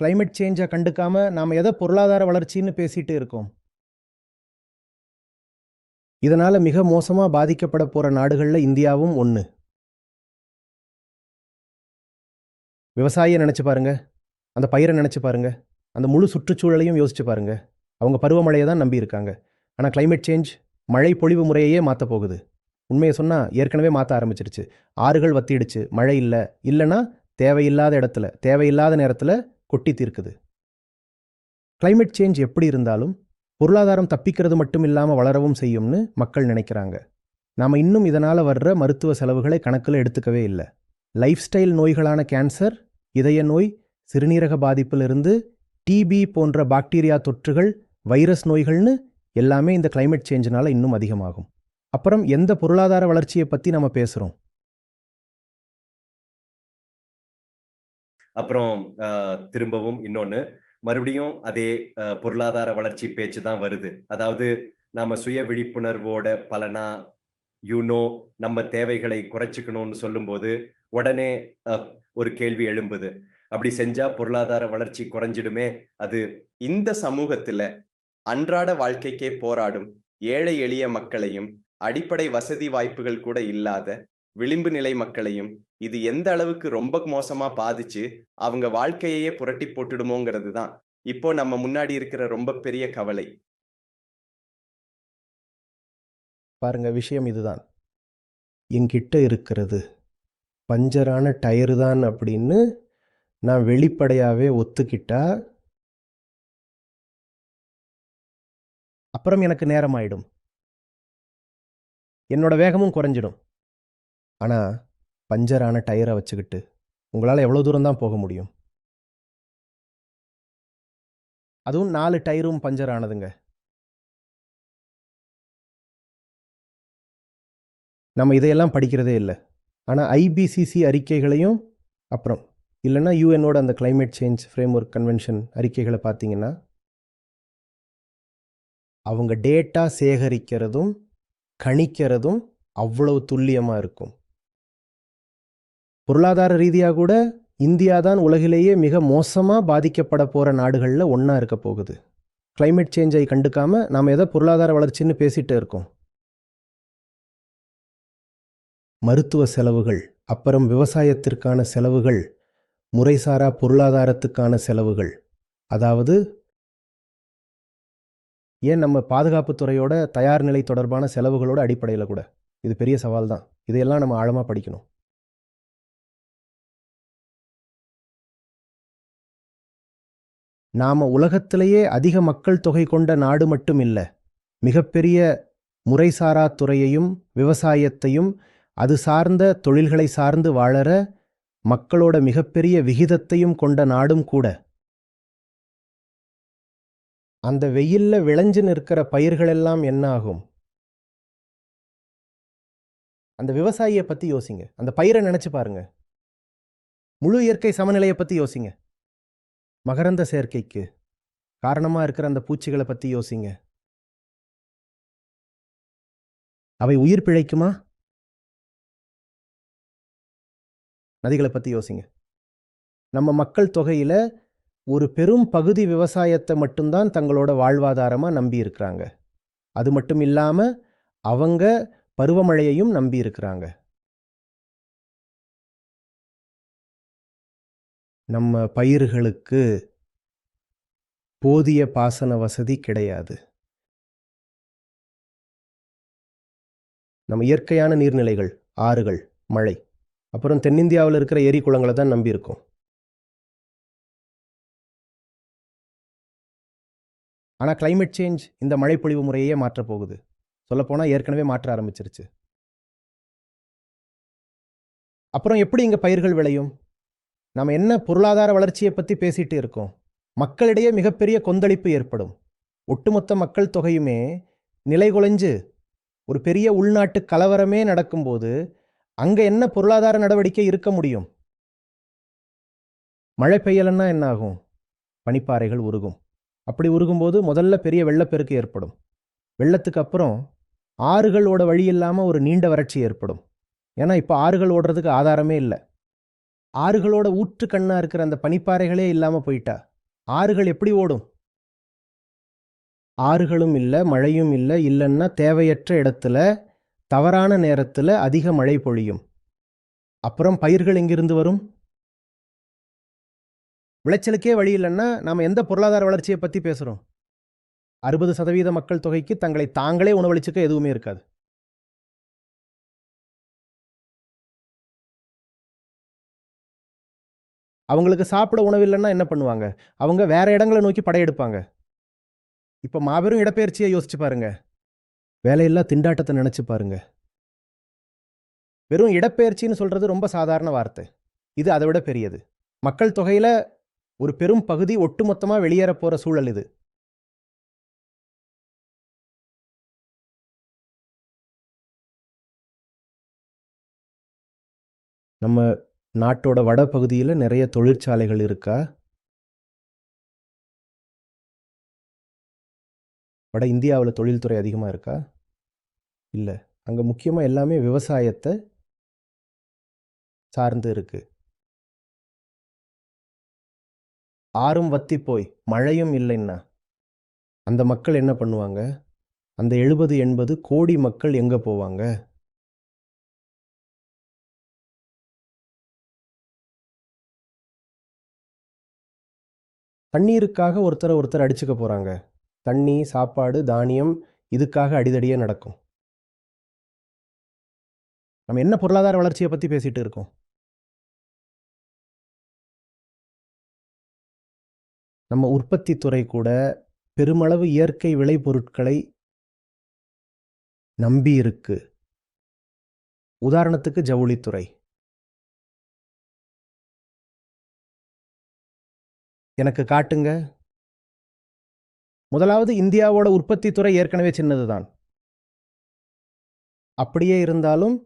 Climate சேஞ்சை கண்டுக்காம நாம் எதை பொருளாதார வளர்ச்சின்னு பேசிட்டு இருக்கோம். இதனால் மிக மோசமாக பாதிக்கப்பட போகிற நாடுகளில் இந்தியாவும் ஒன்று விவசாயியை நினச்சி பாருங்க. அந்த பயிரை நினச்சி பாருங்க. அந்த முழு சுற்றுச்சூழலையும் யோசிச்சு பாருங்க. அவங்க பருவமழையை தான் நம்பி இருக்காங்க. ஆனால் கிளைமேட் சேஞ்ச் மழை பொழிவு முறையையே மாற்ற போகுது. உண்மையை சொன்னால் ஏற்கனவே மாற்ற ஆரம்பிச்சிருச்சு. ஆறுகள் வத்திடுச்சு. மழை இல்லை. இல்லைன்னா தேவையில்லாத இடத்துல தேவையில்லாத நேரத்தில் கொட்டி தீர்க்குது கிளைமேட் சேஞ்ச் எப்படி இருந்தாலும் பொருளாதாரம் தப்பிக்கிறது மட்டும் இல்லாமல் வளரவும் செய்யும்னு மக்கள் நினைக்கிறாங்க. நாம் இன்னும் இதனால் வர்ற மருத்துவ செலவுகளை கணக்கில் எடுத்துக்கவே இல்லை. லைஃப் ஸ்டைல் நோய்களான கேன்சர் இதய நோய் சிறுநீரக பாதிப்பிலிருந்து டிபி போன்ற பாக்டீரியா தொற்றுகள் வைரஸ் நோய்கள்னு எல்லாமே இந்த கிளைமேட் சேஞ்சினால இன்னும் அதிகமாகும். அப்புறம் எந்த பொருளாதார வளர்ச்சியை பற்றி நம்ம பேசுகிறோம் அப்புறம் திரும்பவும் இன்னொன்று மறுபடியும் அதே பொருளாதார வளர்ச்சி பேச்சு தான் வருது. அதாவது நாம சுய விழிப்புணர்வோட பலனா யூனோ நம்ம தேவைகளை குறைச்சிக்கணும்னு சொல்லும்போது உடனே ஒரு கேள்வி எழும்புது. அப்படி செஞ்சா பொருளாதார வளர்ச்சி குறைஞ்சிடுமே அது இந்த சமூகத்துல அன்றாட வாழ்க்கைக்கே போராடும் ஏழை எளிய மக்களையும் அடிப்படை வசதி வாய்ப்புகள் கூட இல்லாத விளிம்பு நிலை மக்களையும் இது எந்த அளவுக்கு ரொம்ப மோசமா பாதிச்சு அவங்க வாழ்க்கையையே புரட்டி போட்டுடுமோங்கிறது தான். இப்போ நம்ம முன்னாடி இருக்கிற ரொம்ப பெரிய கவலை. பாருங்க விஷயம் இதுதான். என்கிட்ட இருக்கிறது பஞ்சரான டயரு தான் அப்படின்னு நான் வெளிப்படையாகவே ஒத்துக்கிட்டா அப்புறம் எனக்கு நேரமாயிடும். என்னோட வேகமும் குறைஞ்சிடும். ஆனால் பஞ்சரான டயரை வச்சுக்கிட்டு உங்களால் எவ்வளோ தூரம் தான் போக முடியும்? அதுவும் நாலு டயரும் பஞ்சர் ஆனதுங்க நம்ம இதையெல்லாம் படிக்கிறதே இல்லை. ஆனால் ஐபிசிசி அறிக்கைகளையும் அப்புறம் இல்லைன்னா யூஎனோட அந்த climate change framework convention அறிக்கைகளை பார்த்தீங்கன்னா அவங்க டேட்டா சேகரிக்கிறதும் கணிக்கிறதும் அவ்வளவு துல்லியமாக இருக்கும். பொருளாதார ரீதியாக கூட இந்தியா தான் உலகிலேயே மிக மோசமாக பாதிக்கப்பட போகிற நாடுகளில் ஒன்றா இருக்க போகுது. கிளைமேட் சேஞ்சை கண்டுக்காம நாம் எதை பொருளாதார வளர்ச்சின்னு பேசிகிட்டு இருக்கோம். மருத்துவ செலவுகள் அப்புறம் விவசாயத்திற்கான செலவுகள் முறைசாரா பொருளாதாரத்துக்கான செலவுகள். அதாவது ஏன் நம்ம பாதுகாப்புத்துறையோட தயார் நிலை தொடர்பான செலவுகளோட அடிப்படையில் கூட? இது பெரிய சவால் தான் இதையெல்லாம் நம்ம ஆழமாக படிக்கணும். நாம் உலகத்திலேயே அதிக மக்கள் தொகை கொண்ட நாடு மட்டும் இல்லை மிகப்பெரிய முறைசாரா துறையையும் விவசாயத்தையும் அது சார்ந்த தொழில்களை சார்ந்து வாழற மக்களோட மிகப்பெரிய விகிதத்தையும் கொண்ட நாடும் கூட. அந்த வெயில்ல விளைஞ்சு நிற்கிற பயிர்களெல்லாம் என்ன ஆகும் அந்த விவசாயியை பத்தி யோசிங்க. அந்த பயிரை நினைச்சு பாருங்க. முழு இயற்கை சமநிலையை பத்தி யோசிங்க. மகரந்த சேர்க்கைக்கு காரணமாக இருக்கிற அந்த பூச்சிகளை பற்றி யோசிங்க. அவை உயிர் பிழைக்குமா? நதிகளை பற்றி யோசிங்க. நம்ம மக்கள் தொகையில் ஒரு பெரும் பகுதி விவசாயத்தை மட்டும்தான் தங்களோட வாழ்வாதாரமாக நம்பி இருக்கிறாங்க. அது மட்டும் இல்லாமல் அவங்க பருவமழையையும் நம்பி இருக்கிறாங்க. நம்ம பயிர்களுக்கு போதிய பாசன வசதி கிடையாது. நம்ம இயற்கையான நீர்நிலைகள் ஆறுகள் மழை அப்புறம் தென்னிந்தியாவில் இருக்கிற ஏரி குளங்களை தான் நம்பியிருக்கோம் ஆனால் கிளைமேட் சேஞ்ச் இந்த மழைப்பொழிவு முறையே மாற்றப் போகுது. சொல்லப்போனால் ஏற்கனவே மாற்ற ஆரம்பிச்சிருச்சு. அப்புறம் எப்படி இங்கே பயிர்கள் விளையும்? நம்ம என்ன பொருளாதார வளர்ச்சியை பற்றி பேசிட்டு இருக்கோம்? மக்களிடையே மிகப்பெரிய கொந்தளிப்பு ஏற்படும். ஒட்டுமொத்த மக்கள் தொகையுமே நிலைகுலைஞ்சு ஒரு பெரிய உள்நாட்டு கலவரமே நடக்கும்போது அங்கே என்ன பொருளாதார நடவடிக்கை இருக்க முடியும்? மழை பெய்யலன்னா என்ன ஆகும் பனிப்பாறைகள் உருகும். அப்படி உருகும்போது முதல்ல பெரிய வெள்ளப்பெருக்கு ஏற்படும். வெள்ளத்துக்கு அப்புறம் ஆறுகளோட வழி இல்லாமல் ஒரு நீண்ட வறட்சி ஏற்படும். ஏன்னா இப்போ ஆறுகள் ஓடுறதுக்கு ஆதாரமே இல்லை. ஆறுகளோட ஊற்று கண்ணா இருக்கிற அந்த பனிப்பாறைகளே இல்லாம போயிட்டா? ஆறுகள் எப்படி ஓடும்? ஆறுகளும் இல்லை மழையும் இல்லை இல்லைன்னா தேவையற்ற இடத்துல தவறான நேரத்தில் அதிக மழை பொழியும். அப்புறம் பயிர்கள் எங்கிருந்து வரும்? விளைச்சலுக்கே வழி இல்லைன்னா நாம் எந்த பொருளாதார வளர்ச்சியை பற்றி பேசுகிறோம் அறுபது சதவீத மக்கள் தொகைக்கு தங்களை தாங்களே உணவளிச்சுக்க எதுவுமே இருக்காது. அவங்களுக்கு சாப்பிட உணவில்லைன்னா என்ன பண்ணுவாங்க? அவங்க வேற இடங்களை நோக்கி படையெடுப்பாங்க இப்போ மாபெரும் இடப்பெயர்ச்சியை யோசிச்சு பாருங்க. வேலையில்லா திண்டாட்டத்தை நினச்சி பாருங்க. வெறும் இடப்பெயர்ச்சின்னு சொல்கிறது ரொம்ப சாதாரண வார்த்தை. இது அதை விட பெரியது. மக்கள் தொகையில் ஒரு பெரும் பகுதி ஒட்டுமொத்தமாக வெளியேற போகிற சூழல் இது. நம்ம நாட்டோட வட பகுதியில் நிறைய தொழிற்சாலைகள் இருக்கா? வட இந்தியாவில் தொழில்துறை அதிகமாக இருக்கா? இல்லை. அங்கே முக்கியமாக எல்லாமே விவசாயத்தை சார்ந்து இருக்கு. ஆறும் வத்தி போய் மழையும் இல்லைன்னா அந்த மக்கள் என்ன பண்ணுவாங்க? அந்த எழுபது எண்பது கோடி மக்கள் எங்கே போவாங்க? தண்ணீருக்காக ஒருத்தரை ஒருத்தர் அடிச்சுக்க போகிறாங்க தண்ணி சாப்பாடு தானியம் இதுக்காக அடிதடியே நடக்கும். நம்ம என்ன பொருளாதார வளர்ச்சியை பற்றி பேசிகிட்டு இருக்கோம்? நம்ம உற்பத்தி துறை கூட பெருமளவு இயற்கை விளைபொருட்களை நம்பி இருக்கு. உதாரணத்துக்கு ஜவுளித்துறை. எனக்கு காட்டுங்க. முதலாவது இந்தியாவோட உற்பத்தி துறை ஏற்கனவே சின்னதுதான். அப்படியே இருந்தாலும்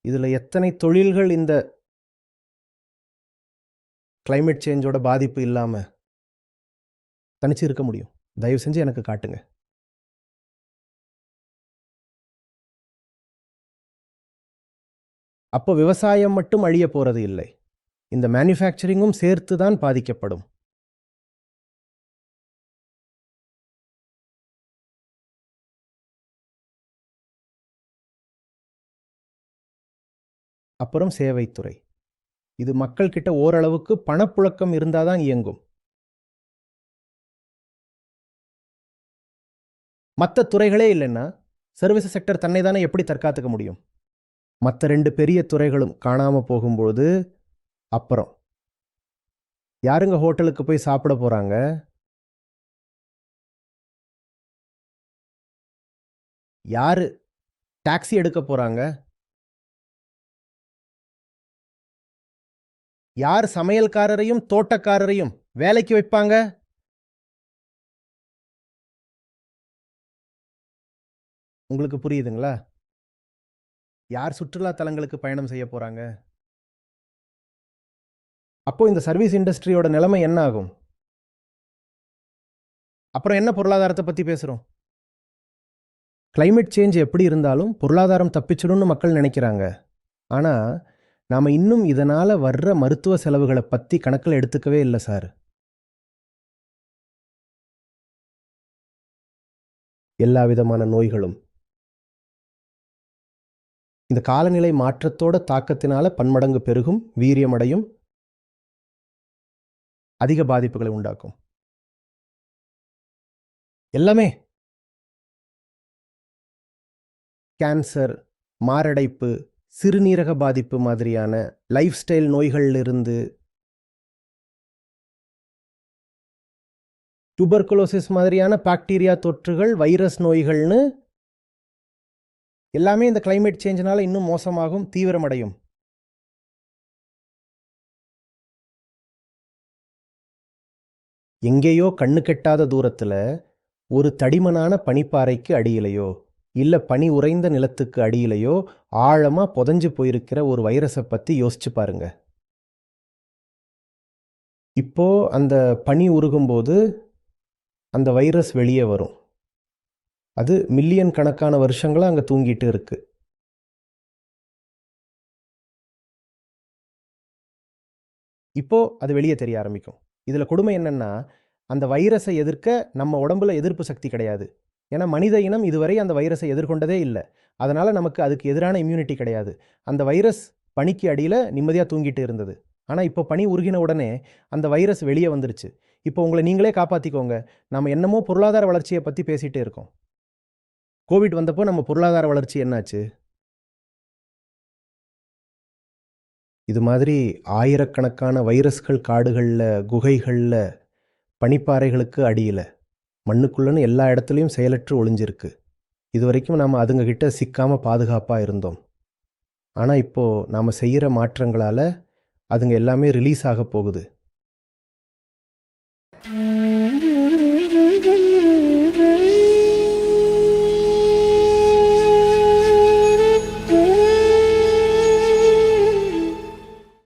இதில் எத்தனை தொழில்கள் இந்த கிளைமேட் சேஞ்சோட பாதிப்பு இல்லாமல் தனிச்சு இருக்க முடியும். தயவு செஞ்சு எனக்கு காட்டுங்க. அப்போ விவசாயம் மட்டும் அழிய போகிறது இல்லை. இந்த மேனுஃபேக்சரிங்கும் சேர்த்து தான் பாதிக்கப்படும். அப்புறம் சேவைத்துறை இது மக்கள்கிட்ட ஓரளவுக்கு பணப்புழக்கம் இருந்தால் தான் இயங்கும். மற்ற துறைகளே இல்லைன்னா சர்வீஸ் செக்டர் தன்னை தானே எப்படி தற்காத்துக்க முடியும்? மற்ற ரெண்டு பெரிய துறைகளும் காணாமல் போகும்போது அப்புறம். யாருங்க ஹோட்டலுக்கு போய் சாப்பிட போகிறாங்க யாரு? டாக்ஸி எடுக்க போகிறாங்க யார் சமையல்காரரையும் தோட்டக்காரரையும் வேலைக்கு வைப்பாங்க? உங்களுக்கு புரியுதுங்களா? யார் சுற்றுலா தலங்களுக்கு பயணம் செய்ய போகிறாங்க அப்போது இந்த சர்வீஸ் இண்டஸ்ட்ரியோட நிலைமை என்ன ஆகும் அப்புறம் என்ன பொருளாதாரத்தை பற்றி பேசுகிறோம் கிளைமேட் சேஞ்ச் எப்படி இருந்தாலும் பொருளாதாரம் தப்பிச்சிடும்னு மக்கள் நினைக்கிறாங்க. ஆனால் நாம் இன்னும் இதனால் வர்ற மருத்துவ செலவுகளை பற்றி கணக்கில் எடுத்துக்கவே இல்லை சார். எல்லா விதமான நோய்களும். இந்த காலநிலை மாற்றத்தோட தாக்கத்தினால பன்மடங்கு பெருகும் வீரியமடையும் அதிக பாதிப்புகளை உண்டாக்கும். எல்லாமே கேன்சர் மாரடைப்பு சிறுநீரக பாதிப்பு மாதிரியான லைஃப் ஸ்டைல் நோய்களிலிருந்து டுபர்குலோசிஸ் மாதிரியான பாக்டீரியா தொற்றுகள் வைரஸ் நோய்கள்னு எல்லாமே இந்த கிளைமேட் சேஞ்சினால இன்னும் மோசமாகும் தீவிரமடையும். எங்கேயோ கண்ணு கெட்டாத தூரத்துல ஒரு தடிமனான பனிப்பாறைக்கு அடியிலையோ இல்ல பனி உறைந்த நிலத்துக்கு அடியிலையோ ஆழமா புதைஞ்சு போயிருக்கிற ஒரு வைரஸை பத்தி யோசிச்சு பாருங்க. இப்போ அந்த பனி உருகும்போது அந்த வைரஸ் வெளியே வரும். அது மில்லியன் கணக்கான வருஷங்களாக அங்கே தூங்கிட்டு இருக்கு. இப்போ அது வெளியே தெரிய ஆரம்பிக்கும். இதில் கொடுமை என்னென்னா அந்த வைரஸை எதிர்க்க நம்ம உடம்புல எதிர்ப்பு சக்தி கிடையாது. ஏன்னா மனித இனம் இதுவரை அந்த வைரஸை எதிர்கொண்டதே இல்லை. அதனால் நமக்கு அதுக்கு எதிரான இம்யூனிட்டி கிடையாது. அந்த வைரஸ் பனிக்கு அடியில் நிம்மதியாக தூங்கிட்டு இருந்தது. ஆனால் இப்போ பனி உருகின உடனே அந்த வைரஸ் வெளியே வந்துருச்சு. இப்போ உங்களை நீங்களே காப்பாற்றிக்கோங்க நம்ம என்னமோ பொருளாதார வளர்ச்சியை பற்றி பேசிகிட்டே இருக்கோம். கோவிட் வந்தப்போ நம்ம பொருளாதார வளர்ச்சி என்னாச்சு? இது மாதிரி ஆயிரக்கணக்கான வைரஸ்கள் காடுகளில் குகைகளில் பனிப்பாறைகளுக்கு அடியில் மண்ணுக்குள்ளன்னு எல்லா இடத்துலையும் செயலற்று ஒளிஞ்சிருக்கு. இது வரைக்கும் நாம் அதுங்ககிட்ட சிக்காமல் பாதுகாப்பாக இருந்தோம். ஆனால் இப்போது நாம் செய்கிற மாற்றங்களால் அதுங்க எல்லாமே ரிலீஸ் ஆக போகுது.